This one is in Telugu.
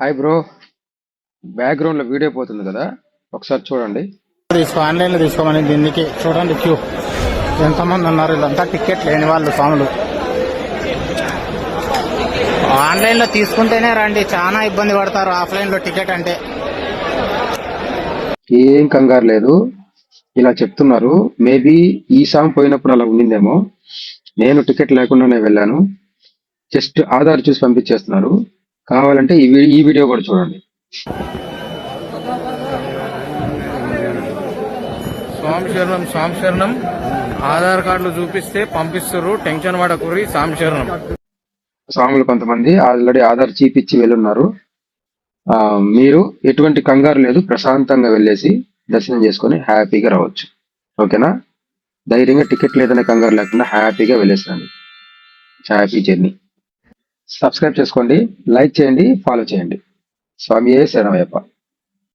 హాయ్ బ్రో బ్యాక్గ్రౌండ్లో వీడియో పోతుంది కదా. ఒకసారి చూడండి. తీసుకో ఆన్లైన్లో తీసుకోమని దీనికి చూడండి క్యూ. ఎంతమంది ఉన్నారు? వీళ్ళంతా టికెట్ లేని వాళ్ళు స్వాములు. ఆన్లైన్లో తీసుకుంటేనే రండి. చాలా ఇబ్బంది పడతారు ఆఫ్లైన్లో టికెట్ అంటే. ఏం కంగారు లేదు. ఇలా చెప్తున్నారు. మేబీ ఈ సాంగ్ పోయినప్పుడు అలా ఉండిందేమో. నేను టికెట్ లేకుండానే వెళ్ళాను. జస్ట్ ఆధార్ చూసి పంపించేస్తున్నారు. కావాలంటే ఈ వీడియో కూడా చూడండి. స్వామి శరణం స్వామి శరణం. ఆధార్ కార్డులు చూపిస్తే పంపిస్తారు టెన్షన్ పడకుర్రి స్వామి శరణం. స్వాములు కొంతమంది ఆల్రెడీ ఆధార్ చూపిచ్చి వెళ్ళున్నారు. మీరు ఎటువంటి కంగారు లేదు ప్రశాంతంగా వెళ్ళేసి దర్శనం చేసుకొని హ్యాపీగా రావచ్చు. ఓకేనా? ధైర్యంగా టికెట్ లేదనే కంగారు లేకుండా హ్యాపీగా వెళ్ళేసిరండి హ్యాపీ జర్నీ. సబ్స్క్రైబ్ చేసుకోండి లైక్ చేయండి ఫాలో చేయండి. స్వామి ఏ శరణమయ్యప్ప.